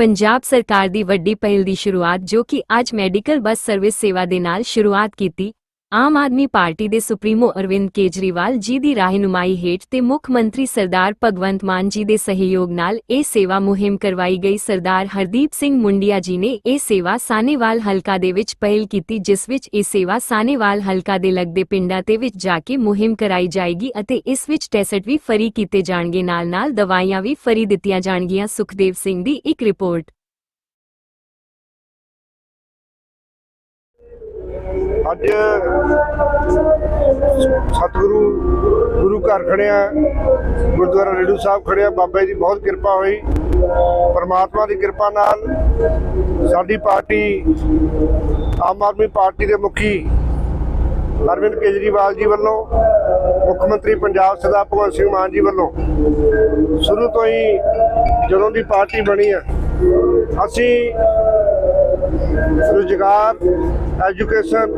ਪੰਜਾਬ ਸਰਕਾਰ ਦੀ ਵੱਡੀ ਪਹਿਲ ਦੀ ਸ਼ੁਰੂਆਤ ਜੋ ਕਿ ਅੱਜ ਮੈਡੀਕਲ ਬੱਸ ਸਰਵਿਸ ਸੇਵਾ ਦੇ ਨਾਲ ਸ਼ੁਰੂਆਤ ਕੀਤੀ ਆਮ ਆਦਮੀ ਪਾਰਟੀ ਦੇ ਸੁਪਰੀਮੋ ਅਰਵਿੰਦ ਕੇਜਰੀਵਾਲ ਜੀ ਦੀ ਰਹਿਨੁਮਾਈ ਹੇਠ ਤੇ ਮੁੱਖ ਮੰਤਰੀ ਸਰਦਾਰ ਭਗਵੰਤ ਮਾਨ ਜੀ ਦੇ ਸਹਿਯੋਗ ਨਾਲ ਇਹ ਸੇਵਾ ਮੁਹਿੰਮ ਕਰਵਾਈ ਗਈ। ਸਰਦਾਰ ਹਰਦੀਪ ਸਿੰਘ ਮੁੰਡਿਆ ਜੀ ਨੇ ਇਹ ਸੇਵਾ ਸਾਨੇਵਾਲ ਹਲਕਾ ਦੇ ਵਿੱਚ ਪਹਿਲ ਕੀਤੀ, ਜਿਸ ਵਿੱਚ ਇਹ ਸੇਵਾ ਸਾਨੇਵਾਲ ਹਲਕਾ ਦੇ ਲੱਗਦੇ ਪਿੰਡਾਂ ਤੇ ਵਿੱਚ ਜਾ ਕੇ ਮੁਹਿੰਮ ਕਰਾਈ ਜਾਏਗੀ ਅਤੇ ਇਸ ਵਿੱਚ ਟੈਸਟ ਵੀ ਫਰੀ ਕੀਤੇ ਜਾਣਗੇ। ਨਾਲ ਨਾਲ ਦਵਾਈਆਂ ਵੀ ਫਰੀ ਦਿੱਤੀਆਂ ਜਾਣਗੀਆਂ। ਸੁਖਦੇਵ ਸਿੰਘ ਦੀ ਇੱਕ ਰਿਪੋਰਟ। ਅੱਜ ਸਤਿਗੁਰੂ, ਗੁਰੂ ਘਰ ਖੜਿਆ ਗੁਰਦੁਆਰਾ ਰੇਡੂ ਸਾਹਿਬ ਖੜਿਆ ਬਾਬਾ ਜੀ ਦੀ ਬਹੁਤ ਕਿਰਪਾ ਹੋਈ। ਪਰਮਾਤਮਾ ਦੀ ਕਿਰਪਾ ਨਾਲ ਸਾਡੀ ਪਾਰਟੀ, ਆਮ ਆਦਮੀ ਪਾਰਟੀ ਦੇ ਮੁਖੀ ਅਰਵਿੰਦ ਕੇਜਰੀਵਾਲ ਜੀ ਵੱਲੋਂ, ਮੁੱਖ ਮੰਤਰੀ ਪੰਜਾਬ ਸਰਦਾਰ ਭਗਵੰਤ ਸਿੰਘ ਮਾਨ ਜੀ ਵੱਲੋਂ ਸ਼ੁਰੂ ਤੋਂ ਹੀ ਜਦੋਂ ਦੀ ਪਾਰਟੀ ਬਣੀ ਹੈ ਅਸੀਂ ਰੁਜ਼ਗਾਰ ਐਜੂਕੇਸ਼ਨ,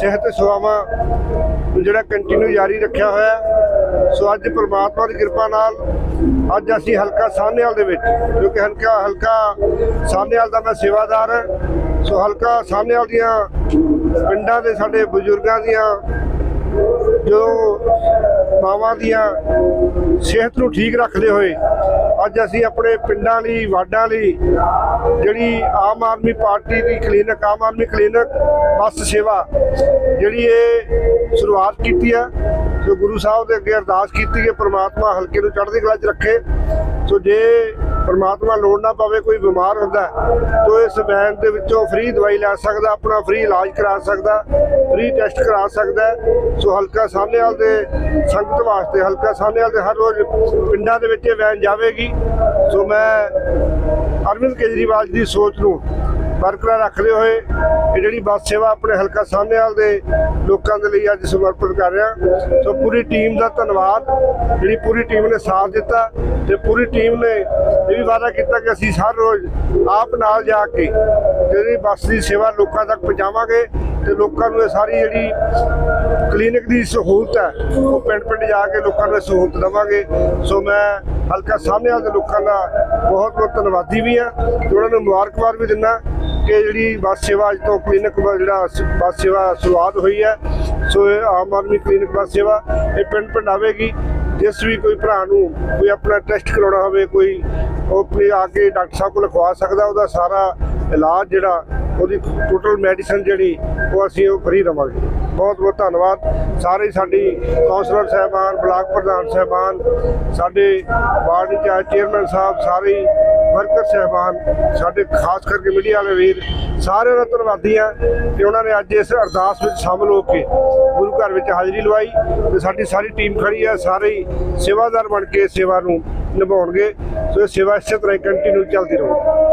ਸਿਹਤ ਸੇਵਾਵਾਂ ਨੂੰ ਜਿਹੜਾ ਕੰਟੀਨਿਊ ਜਾਰੀ ਰੱਖਿਆ ਹੋਇਆ ਸੋ ਅੱਜ ਪ੍ਰਮਾਤਮਾ ਦੀ ਕਿਰਪਾ ਨਾਲ ਅੱਜ ਅਸੀਂ ਹਲਕਾ ਸਾਹਨੇਵਾਲ ਦੇ ਵਿੱਚ, ਜੋ ਕਿ ਹਲਕਾ ਹਲਕਾ ਸਾਹਨੇਵਾਲ ਦਾ ਮੈਂ ਸੇਵਾਦਾਰ ਹਾਂ। ਸੋ ਹਲਕਾ ਸਾਹਨੇਵਾਲ ਦੀਆਂ ਪਿੰਡਾਂ ਦੇ ਸਾਡੇ ਬਜ਼ੁਰਗਾਂ ਦੀਆਂ, ਜੋ ਮਾਵਾਂ ਦੀਆਂ ਸਿਹਤ ਨੂੰ ਠੀਕ ਰੱਖਦੇ ਹੋਏ ਅੱਜ ਅਸੀਂ ਆਪਣੇ ਪਿੰਡਾਂ ਲਈ, ਵਾਰਡਾਂ ਲਈ ਜਿਹੜੀ ਆਮ ਆਦਮੀ ਪਾਰਟੀ ਦੀ clinic, Aam Aadmi clinic bus ਸੇਵਾ ਜਿਹੜੀ ਇਹ ਸ਼ੁਰੂਆਤ ਕੀਤੀ ਆ ਸੋ ਗੁਰੂ ਸਾਹਿਬ ਦੇ ਅੱਗੇ ਅਰਦਾਸ ਕੀਤੀ ਹੈ ਪ੍ਰਮਾਤਮਾ ਹਲਕੇ ਨੂੰ ਚੜ੍ਹਦੀ ਕਲਾ 'ਚ ਰੱਖੇ। ਸੋ ਜੇ ਪਰਮਾਤਮਾ ਲੋੜ ਨਾ ਪਵੇ, ਕੋਈ ਬਿਮਾਰ ਹੁੰਦਾ ਤਾਂ ਇਸ ਵੈਨ ਦੇ ਵਿੱਚੋਂ ਫ੍ਰੀ ਦਵਾਈ ਲੈ ਸਕਦਾ, ਆਪਣਾ ਫ੍ਰੀ ਇਲਾਜ ਕਰਾ ਸਕਦਾ ਫ੍ਰੀ ਟੈਸਟ ਕਰਾ ਸਕਦਾ ਸੋ ਹਲਕਾ ਸਾਹਨੇਵਾਲ ਦੇ ਸੰਗਤ ਵਾਸਤੇ, ਹਲਕਾ ਸਾਹਨੇਵਾਲ ਦੇ ਹਰ ਰੋਜ਼ ਪਿੰਡਾਂ ਦੇ ਵਿੱਚ ਇਹ ਵੈਨ ਜਾਵੇਗੀ। ਸੋ ਮੈਂ ਅਰਵਿੰਦ ਕੇਜਰੀਵਾਲ ਜੀ ਦੀ ਸੋਚ ਨੂੰ ਬਰਕਰਾਰ ਰੱਖਦੇ ਹੋਏ ਇਹ ਜਿਹੜੀ ਬੱਸ ਸੇਵਾ ਆਪਣੇ ਹਲਕਾ ਸਾਹਨੇਵਾਲ ਦੇ ਲੋਕਾਂ ਦੇ ਲਈ ਅੱਜ ਸਮਰਪਿਤ ਕਰ ਰਿਹਾ। ਸੋ ਪੂਰੀ ਟੀਮ ਦਾ ਧੰਨਵਾਦ, ਜਿਹੜੀ ਪੂਰੀ ਟੀਮ ਨੇ ਸਾਥ ਦਿੱਤਾ ਤੇ ਪੂਰੀ ਟੀਮ ਨੇ ਇਹ ਵੀ ਵਾਅਦਾ ਕੀਤਾ ਕਿ ਅਸੀਂ ਹਰ ਰੋਜ਼ ਆਪ ਨਾਲ ਜਾ ਕੇ ਜਿਹੜੀ ਬੱਸ ਦੀ ਸੇਵਾ ਲੋਕਾਂ ਤੱਕ ਪਹੁੰਚਾਵਾਂਗੇ ਤੇ ਲੋਕਾਂ ਨੂੰ ਇਹ ਸਾਰੀ ਜਿਹੜੀ ਕਲੀਨਿਕ ਦੀ ਸਹੂਲਤ ਹੈ, ਉਹ ਪਿੰਡ ਪਿੰਡ ਜਾ ਕੇ ਲੋਕਾਂ ਨੂੰ ਇਹ ਸਹੂਲਤ ਦੇਵਾਂਗੇ। ਸੋ ਮੈਂ ਹਲਕਾ ਸਾਹਮਣੇ ਦੇ ਲੋਕਾਂ ਦਾ ਬਹੁਤ ਬਹੁਤ ਧੰਨਵਾਦੀ ਵੀ ਹਾਂ। ਤੇ ਉਹਨਾਂ ਨੂੰ ਮੁਬਾਰਕਬਾਦ ਵੀ ਦਿੰਦਾ। ਕਿ ਜਿਹੜੀ ਬੱਸ ਸੇਵਾ ਅੱਜ ਤੋਂ ਕਲੀਨਿਕ ਜਿਹੜਾ ਬੱਸ ਸੇਵਾ ਸ਼ੁਰੂਆਤ ਹੋਈ ਹੈ, ਸੋ ਇਹ ਆਮ ਆਦਮੀ ਕਲੀਨਿਕ ਬੱਸ ਸੇਵਾ ਇਹ ਪਿੰਡ ਪਿੰਡ ਆਵੇਗੀ ਜਿਸ ਵੀ ਕੋਈ ਭਰਾ ਨੂੰ ਕੋਈ ਆਪਣਾ ਟੈਸਟ ਕਰਾਉਣਾ ਹੋਵੇ, ਕੋਈ ਉਹ ਆਪਣੇ ਆ ਕੇ ਡਾਕਟਰ ਸਾਹਿਬ ਕੋਲ ਲਿਖਵਾ ਸਕਦਾ, ਉਹਦਾ ਸਾਰਾ ਇਲਾਜ ਜਿਹੜਾ, ਉਹਦੀ ਟੋਟਲ ਮੈਡੀਸਨ ਜਿਹੜੀ, ਉਹ ਅਸੀਂ ਉਹ ਫਰੀ ਰਵਾਂਗੇ ਬਹੁਤ ਬਹੁਤ ਧੰਨਵਾਦ। ਸਾਰੇ ਸਾਡੀ ਕੌਂਸਲਰ ਸਾਹਿਬਾਨ, ਬਲਾਕ ਪ੍ਰਧਾਨ ਸਾਹਿਬਾਨ, ਸਾਡੇ ਵਾਰਡ ਇੰਚਾਰਜ ਚੇਅਰਮੈਨ ਸਾਹਿਬ, ਸਾਰੇ ਹੀ ਵਰਕਰ ਸਾਹਿਬਾਨ, ਸਾਡੇ ਖਾਸ ਕਰਕੇ ਮੀਡੀਆ ਵਾਲੇ ਵੀਰ, ਸਾਰਿਆਂ ਦਾ ਧੰਨਵਾਦੀ ਹਾਂ ਕਿ ਉਹਨਾਂ ਨੇ ਅੱਜ ਇਸ ਅਰਦਾਸ ਵਿੱਚ ਸ਼ਾਮਲ ਹੋ ਕੇ ਗੁਰੂ ਘਰ ਵਿੱਚ ਹਾਜ਼ਰੀ ਲਵਾਈ ਤੇ ਸਾਡੀ ਸਾਰੀ ਟੀਮ ਖੜੀ ਹੈ, ਸਾਰੇ ਹੀ ਸੇਵਾਦਾਰ ਬਣ ਕੇ ਸੇਵਾ ਨੂੰ ਨਿਭਾਉਣਗੇ। ਸੋ ਇਹ ਸੇਵਾ ਇਸੇ ਤਰ੍ਹਾਂ ਕੰਟੀਨਿਊ ਚੱਲਦੀ ਰਹੂ।